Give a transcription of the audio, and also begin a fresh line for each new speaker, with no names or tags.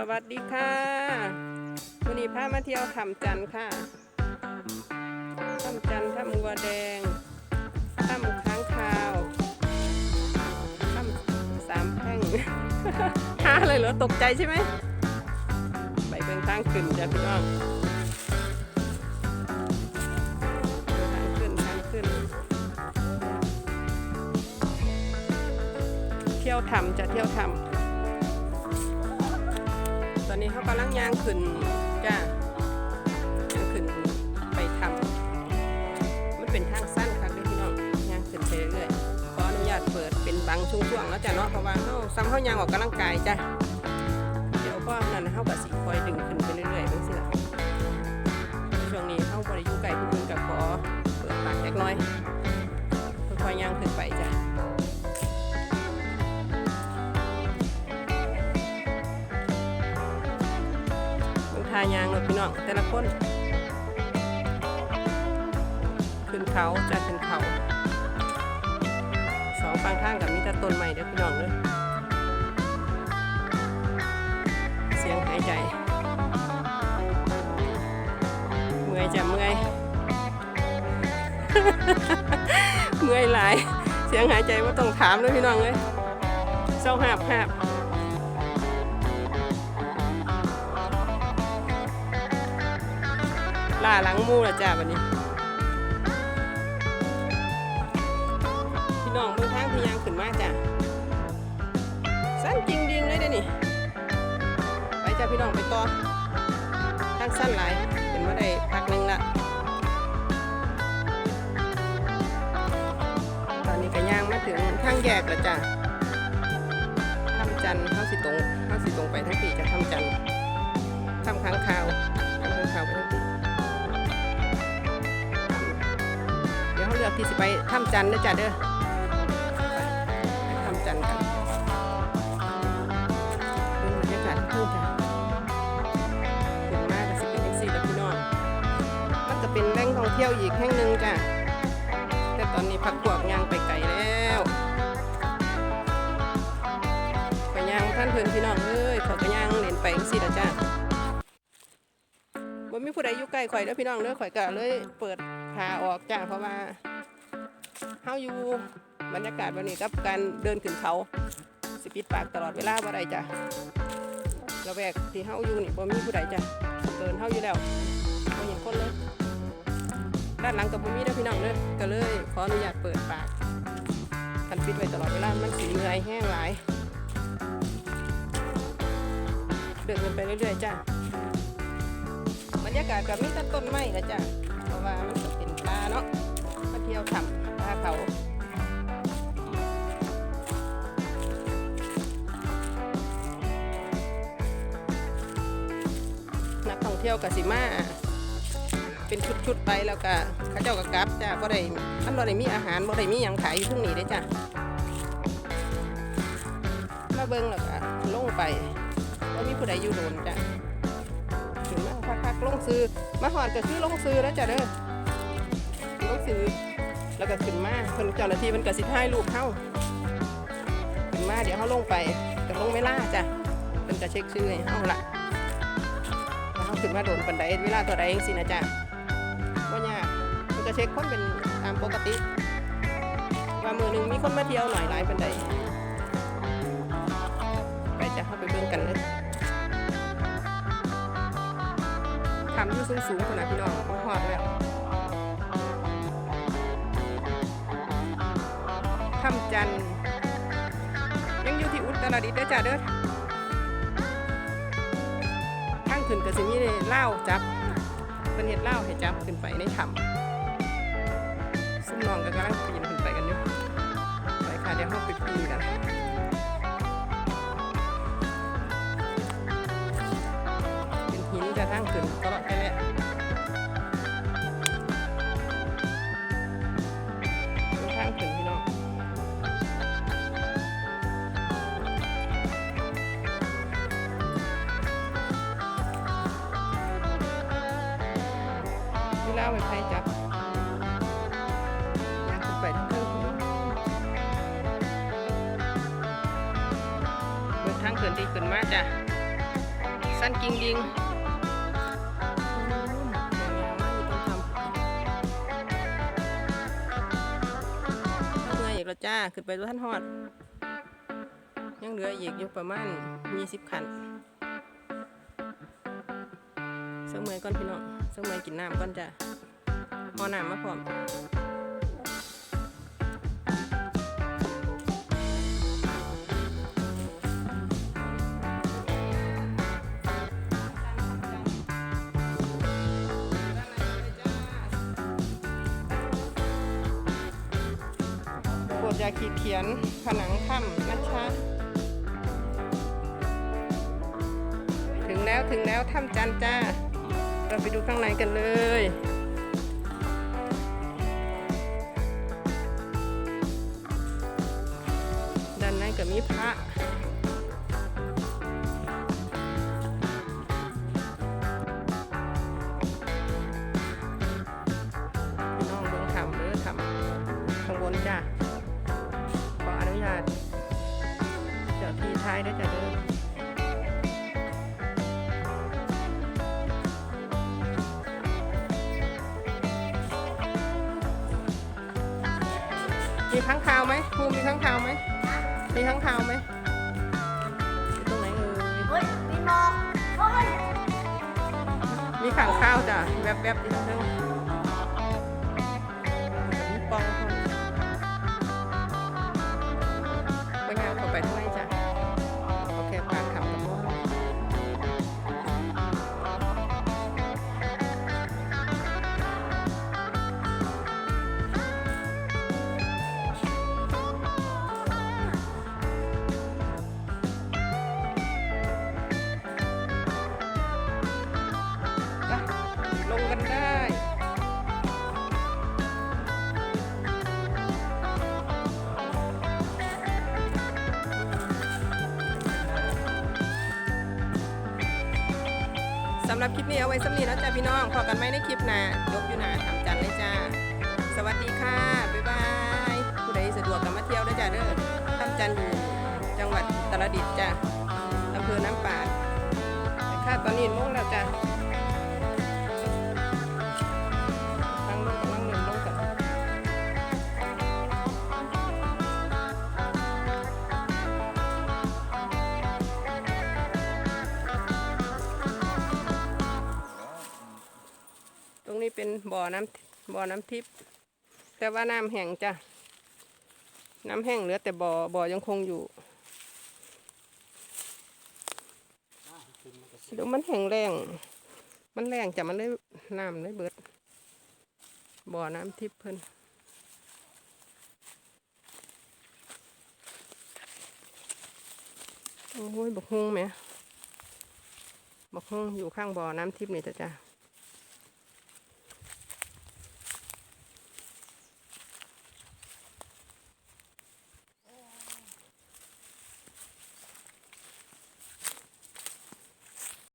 สวัสดีค่ะวันนี้พามาเที่ยวถ้ำจันทร์ค่ะถ้ำจันทร์ถ้ำวัวแดงถ้ำค้างคาวถ้ำสามแพร่งหาอะไรเหรอตกใจใช่ไหมไปเป็นทางขึ้นจ้ะพี่น้องทางขึ้นทางขึ้นเที่ยวถ้ำจะเที่ยวถ้ำต อนนี้เขากำลังย่างขึ้นจ้าย่างขึ้นไปทำมันเป็นทางสั้นครับพี่น้องย่างขึ้นไปเรื่อยๆขออนุญาตเปิดเป็นบางช่วงๆแล้วจ้ะเนาะเพราะว่าเขาซ้ำเขาย่างออกกำลังกายจ้ะเดี๋ยวก็นั่นนเขากับสีคอยดึงขึ้นไปเรื่อยๆเป็นสิล่ะช่วงนี้เขาบริยุไก่างทายางเลยพี่น้องแต่ละคนขึ้นเขาจะขึ้นเขาสองฝั่งทางกับมีแต่ต้นใหม่เด้อพี่น้องเด้อเสียงหายใจเมื่อยจะเมื่อยเมื่อยหลาย เสียงหายใจว่าต้องถามเลยพี่น้องเลยเศร้าหาบหาบ ล่างมูละจ้าวันนี้ พี่น้องเบื้องทางพยางขึ้นมาจ้ะสั้นจริงดิงเลยเด้อนี่ไปจ้าพี่น้องไปต่อทางสั้นหลายเป็นมาได้พักหนึ่งละตอนนี้ก็ย่างมาถึงทางแยกแล้วจ้ะทำจันเข้าสิตรงเข้าสิตรงไปทั้งปีจะทำจันทร์ทำค้างคาวทำค้างคาว ที่สิไปถ้ำจันทร์เด้อจ้ะเด้อไปถ้ำจันทร์กันดูบรรยากาศทุ่งจ้ะถึงมากก็สิเป็นจังซี่แล้วพี่น้องมันก็เป็นแหล่งท่องเที่ยวอีกแห่งหนึ่งจ้ะแต่ตอนนี้พักพวกย่างไปไกลแล้วไปย่างท่านเพื่อนพี่น้องเอ้ยเขาก็ย่างเล่นไปจังซี่แล้วจ้ะบ่มีผู้ใดอยู่ใกล้ข่อยเด้อพี่น้องเด้อข่อยก็เลยเปิดพาออกจ้าเพราะว่า เฮาอยู่บรรยากาศวันนี้กับการเดินขึ้นเขาสิปิดปากตลอดเวลาบ่ได้จ้ะระแวกที่เฮาอยู่นี่บ่มีผู้ใดจ้ะเดินเฮาอยู่แล้วบ่เห็นคนเลยด้านหลังกับบ่มีเด้อพี่น้องเด้อก็เลยขออนุญาตเปิดปากคันปิดไว้ตลอดเวลามันสิเหนื่อยแห้งหลายเดินกันไปเรื่อยๆจ้ะบรรยากาศกับมีแต่ต้นไม้นะจ๊ะเพราะว่ามันเป็นป่าเนาะมาเที่ยวทำาเขานักท่องเที่ยวกับสิมาเป็นชุดๆไปแล้วก็เขาเจ้าก็กลับจ้ะบ่ได้มันบ่ได้มีอาหารบ่ได้มีหยังขายอยู่ทุ่งนี้เด้จ้ะมาเบิ่งแล้วก็ลงไปว่ามีผู้ใดอยู่โดนจ้ะถึงมาพักๆลงซื้อมาหอดก็คือลงซื้อแล้วจ้ะเด้อลงซื้อ แล้วก็ขึ้นมาเพิ่นเจ้าหน้าที่มันก็สิถ่ายรูปเฮาขึ้นมาเดี๋ยวเฮาลงไปก็ลงเวลาจ้ะเพิ่นก็เช็คชื่อให้เฮาละว่าเฮาขึ้นมาโดนปันใดเวลาตัวใดจังซี่นะจ้ะบ่ยากเพิ่นก็เช็คคนเป็นตามปกติ ว่ามื้อหนึงมีคนมาเที่ยวหน่อยหลายปันใดไปจ้ะเฮาไปเบิ่งกันเลยทำอยู่สูงๆคนนะพี่น้องมาหอดแล้ว จันทร์ยังอยู่ที่อุตรดิตถ์เด้อจ้าเด้อข้างขึ้นก็สิมีเล่าจับเป็นเห็ดเล่าให้จับขึ้นไปในถ้ำซุ่มนองก็กำลังปีนขึ้นไปกันอยู่ไปค่ะเดี๋ยวเราไปปีนกันเป็นหินจะทั้งขึ้นตลอดไปเลย เวลาไปใครจับยากขึ้นไปทั้งขึ้นเบิดทางขึ้นที่ขึ้นมาจ้ะ สั้นกิงดิงยงามมากอยู่ตรงแล้วจ้า ขึ้นไปดูท่านฮอด ยังเหลืออีกอยู่ประมาณ20ขัน เสมื่อก่อนพี่น้องเสมื่อกินน้ำก่อนจ้ะหมอน้ำมาพร้อมโปรดอย่าขีดเขียนผนังถ้ำนะคะถึงแล้วถึงแล้วถ้ำจันจ้า เราไปดูข้างในกันเลยด้านในก็มีพระ มีข้างคาวไหมภูมิมีข้างคาวไหมมีข้างคาวไหมอยู่ตรงไหนเอ่ย
เฮ้ยมีหมอกเฮ้ย
มีข้างข้าวจ้ะแวบๆอยู่ตรง สำหรับคลิปนี้เอาไว้สำนีแล้วจ้าพี่น้องพอกันไหมในคลิปหน้ายกอยู่หนาทำจันเลยจ้า สวัสดีค่ะ บ๊ายบาย ผู้ใดสะดวกกันมาเที่ยวได้จ้าเด้อทำจันทร์อยู่จังหวัดตรดิตจ้าอำเภอน้ำปาดค่ะตอนนี้โมงแล้วจ้า เป็นบ่อน้ำบ่อน้ำทิพย์แต่ว่าน้ำแห้งจ้ะน้ำแห้งเหลือแต่บ่อบ่อยังคงอยู่เดี๋ยวมันแห้งแรง มันแรงจ้ะมันเลยน้ำเลยเบิด บ่อน้ำทิพย์เพิ่นโอ้ยบักฮงไหมบักฮงอยู่ข้างบ่อน้ำทิพย์นี่จ้ะจ้ะ